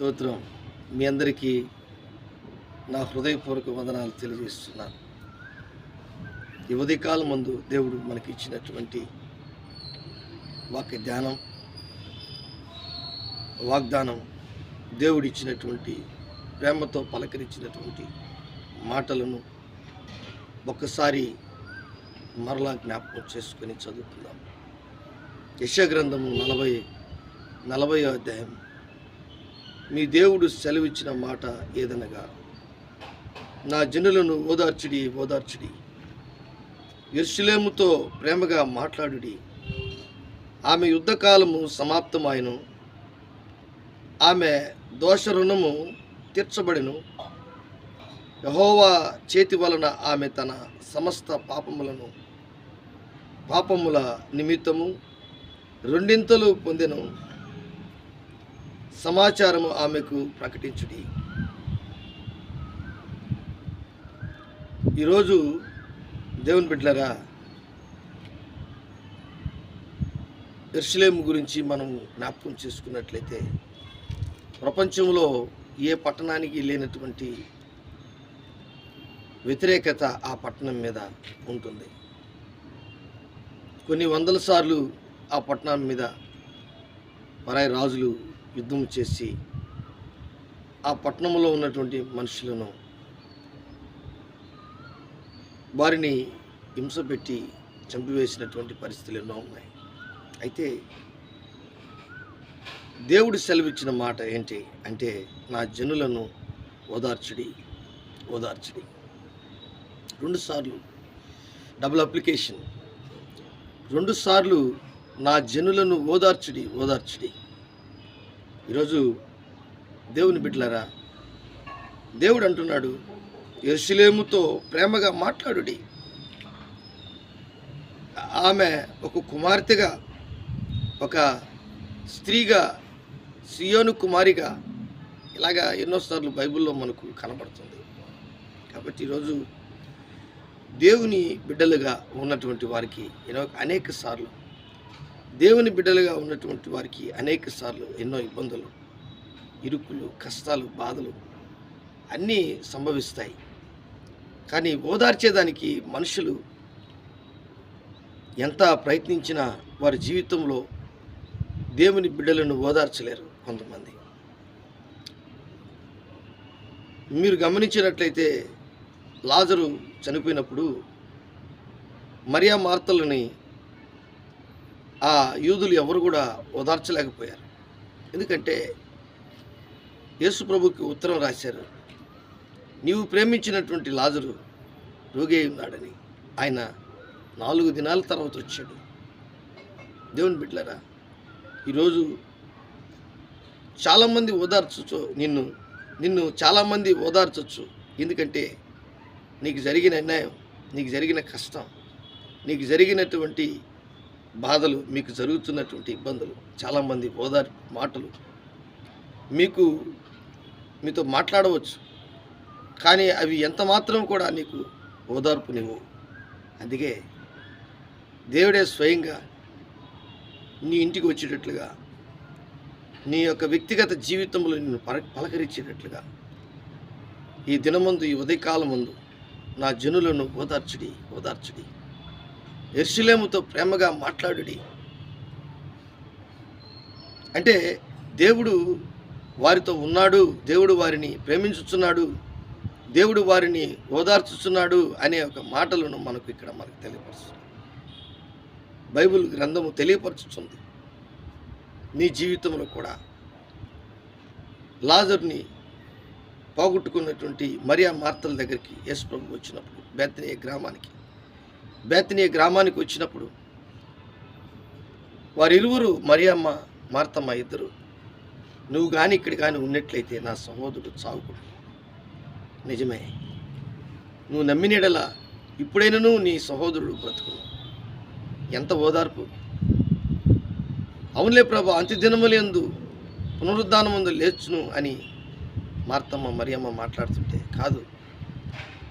స్తోత్రం మీ అందరికీ నా హృదయపూర్వక వందనాలు తెలియజేస్తున్నాను. ఈ ఉదయకాలం ముందు దేవుడు మనకి ఇచ్చినటువంటి వాక్య ధ్యానం వాగ్దానం దేవుడు ఇచ్చినటువంటి ప్రేమతో పలకరించినటువంటి మాటలను ఒక్కసారి మరలా జ్ఞాపకం చేసుకొని చదువుకుందాం. యశగ్రంథము నలభై నలభై అధ్యాయం మీ దేవుడు సెలవిచ్చిన మాట ఏదనగా నా జనులను ఓదార్చుడి ఓదార్చుడి. ఎర్షులేముతో ప్రేమగా మాట్లాడుడి. ఆమె యుద్ధకాలము సమాప్తమాయను. ఆమె దోష రుణము తీర్చబడిను. యహోవా చేతి వలన ఆమె తన సమస్త పాపములను పాపముల నిమిత్తము రెండింతలు పొందెను. సమాచారము ఆమెకు ప్రకటించుడి. ఈరోజు దేవుని బిడ్డలరా ఎర్షలేము గురించి మనం జ్ఞాపకం చేసుకున్నట్లయితే ప్రపంచంలో ఏ పట్టణానికి లేనటువంటి వ్యతిరేకత ఆ పట్టణం మీద ఉంటుంది. కొన్ని వందల సార్లు ఆ పట్టణం మీద పరాయి రాజులు యుద్ధం చేసి ఆ పట్టణంలో ఉన్నటువంటి మనుషులను వారిని హింసపెట్టి చంపివేసినటువంటి పరిస్థితులు ఎన్నో ఉన్నాయి. అయితే దేవుడు సెలవిచ్చిన మాట ఏంటి అంటే నా జనులను ఓదార్చుడి ఓదార్చుడి. రెండుసార్లు డబుల్ అప్లికేషన్. రెండుసార్లు నా జనులను ఓదార్చుడి ఓదార్చుడి. ఈరోజు దేవుని బిడ్డలారా దేవుడు అంటున్నాడు ఎరుసలేముతో ప్రేమగా మాట్లాడుడి. ఆమె ఒక కుమార్తెగా ఒక స్త్రీగా సియోను కుమారిగా ఇలాగా ఎన్నోసార్లు బైబిల్లో మనకు కనబడుతుంది. కాబట్టి ఈరోజు దేవుని బిడ్డలుగా ఉన్నటువంటి వారికి ఎన్నో అనేక సార్లు దేవుని బిడ్డలుగా ఉన్నటువంటి వారికి అనేక సార్లు ఎన్నో ఇబ్బందులు ఇరుకులు కష్టాలు బాధలు అన్నీ సంభవిస్తాయి. కానీ ఓదార్చేదానికి మనుషులు ఎంత ప్రయత్నించినా వారి జీవితంలో దేవుని బిడ్డలను ఓదార్చలేరు కొంతమంది. మీరు గమనించినట్లయితే లాజరు చనిపోయినప్పుడు మరియా మార్తలని ఆ యూదులు ఎవరు కూడా ఓదార్చలేకపోయారు. ఎందుకంటే యేసు ప్రభుకి ఉత్తరం రాశారు నీవు ప్రేమించినటువంటి లాజరు రోగి ఉన్నాడని. ఆయన నాలుగు దినాల తర్వాత వచ్చాడు. దేవుని బిడ్డలరా ఈరోజు చాలామంది ఓదార్చచ్చు నిన్ను నిన్ను చాలామంది ఓదార్చచ్చు. ఎందుకంటే నీకు జరిగిన అన్యాయం నీకు జరిగిన కష్టం నీకు జరిగినటువంటి బాధలు మీకు జరుగుతున్నటువంటి ఇబ్బందులు చాలామంది ఓదార్పు మాటలు మీకు మీతో మాట్లాడవచ్చు. కానీ అవి ఎంత మాత్రం కూడా నీకు ఓదార్పునివ్వు అందుకే దేవుడే స్వయంగా నీ ఇంటికి వచ్చేటట్లుగా నీ యొక్క వ్యక్తిగత జీవితంలో నిన్ను పల పలకరించేటట్లుగా ఈ దినమందు ఈ ఉదయకాలం ముందు నా జనులను ఓదార్చుడి ఓదార్చుడి. ఎర్షులేముతో ప్రేమగా మాట్లాడుడి. అంటే దేవుడు వారితో ఉన్నాడు దేవుడు వారిని ప్రేమించుచున్నాడు దేవుడు వారిని ఓదార్చుచున్నాడు అనే ఒక మాటలను మనకు ఇక్కడ మనకు తెలియపరుస్తుంది. బైబిల్ గ్రంథము తెలియపరచుతుంది. నీ జీవితంలో కూడా. లాజర్ని పోగొట్టుకున్నటువంటి మరియా మార్తల దగ్గరికి యేసు ప్రభు వచ్చినప్పుడు బెత్తనే గ్రామానికి. బేతనీ గ్రామానికి వచ్చినప్పుడు వారిరువురు మరియమ్మ మార్తమ్మ ఇద్దరు నువ్వు కానీ ఇక్కడ కానీ ఉన్నట్లయితే నా సహోదరుడు చావుకుడు. నిజమే. నువ్వు నమ్మినడలా ఇప్పుడైనను నీ సహోదరుడు బ్రతుకును. ఎంత ఓదార్పు. అవునులే ప్రభా అంత్యదినములందు పునరుద్ధానముందు లేచును అని మార్తమ్మ మరియమ్మ మాట్లాడుతుంటే కాదు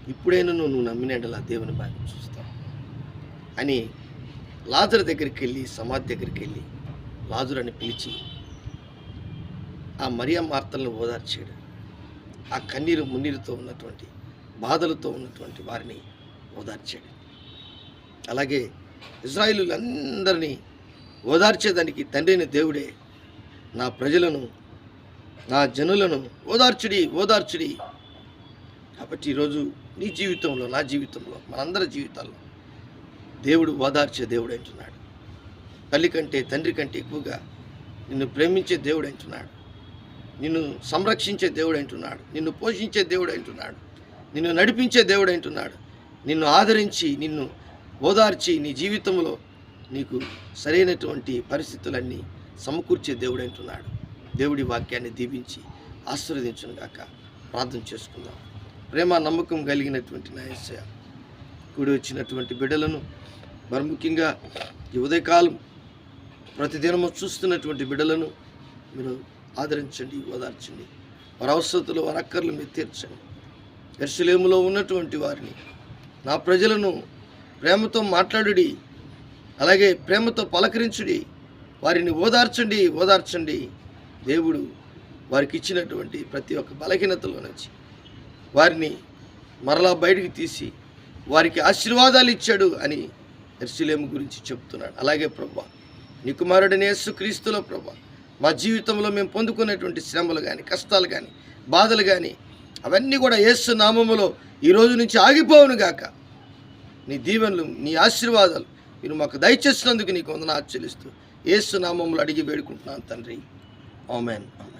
ఇప్పుడైనా నువ్వు నమ్మినడలా దేవుని భాగ్యం చూస్తావు అని లాజర్ దగ్గరికి వెళ్ళి సమాధి దగ్గరికి వెళ్ళి లాజురని పిలిచి ఆ మరియా మార్తలను ఓదార్చాడు. ఆ కన్నీరు మున్నీరుతో ఉన్నటువంటి బాధలతో ఉన్నటువంటి వారిని ఓదార్చాడు. అలాగే ఇజ్రాయిలులందరినీ ఓదార్చేదానికి తండ్రిని దేవుడే నా ప్రజలను నా జనులను ఓదార్చుడి ఓదార్చుడి. కాబట్టి ఈరోజు నీ జీవితంలో నా జీవితంలో మనందరి జీవితాల్లో దేవుడు ఓదార్చే దేవుడు అంటున్నాడు తల్లి కంటే తండ్రి కంటే ఎక్కువగా నిన్ను ప్రేమించే దేవుడు అంటున్నాడు నిన్ను సంరక్షించే దేవుడు అంటున్నాడు నిన్ను పోషించే దేవుడు అంటున్నాడు నిన్ను నడిపించే దేవుడు అంటున్నాడు నిన్ను ఆదరించి నిన్ను ఓదార్చి నీ జీవితంలో నీకు సరైనటువంటి పరిస్థితులన్నీ సమకూర్చే దేవుడు అంటున్నాడు దేవుడి వాక్యాన్ని దీవించి ఆశీర్వదించును గాక ప్రార్థన చేసుకుందాం. ప్రేమ నమ్మకం కలిగినటువంటి నా కూడి వచ్చినటువంటి బిడ్డలను మరి ముఖ్యంగా ఉదయకాలం ప్రతిదినము చూస్తున్నటువంటి బిడ్డలను మీరు ఆదరించండి ఓదార్చండి. వారి అవసరతలు వారి అక్కర్లు మీరు తీర్చండి. ఎర్సలేములో ఉన్నటువంటి వారిని నా ప్రజలను ప్రేమతో మాట్లాడుడి అలాగే ప్రేమతో పలకరించుడి వారిని ఓదార్చండి ఓదార్చండి. దేవుడు వారికి ఇచ్చినటువంటి ప్రతి ఒక్క బలహీనతలో నుంచి వారిని మరలా బయటికి తీసి వారికి ఆశీర్వాదాలు ఇచ్చాడు అని ఎర్సిలేము గురించి చెప్తున్నాడు. అలాగే ప్రభా నీ కుమారుడిని యేసు క్రీస్తులో ప్రభా మా జీవితంలో మేము పొందుకునేటువంటి శ్రమలు కానీ కష్టాలు కానీ బాధలు కానీ అవన్నీ కూడా యేసు నామములో ఈ రోజు నుంచి ఆగిపోవును గాక. నీ దీవెనలు నీ ఆశీర్వాదాలు మీరు మాకు దయచేసినందుకు నీకు వందన ఆచరిస్తూ యేసు నామములు అడిగి వేడుకుంటున్నాను తండ్రి. Amen amen.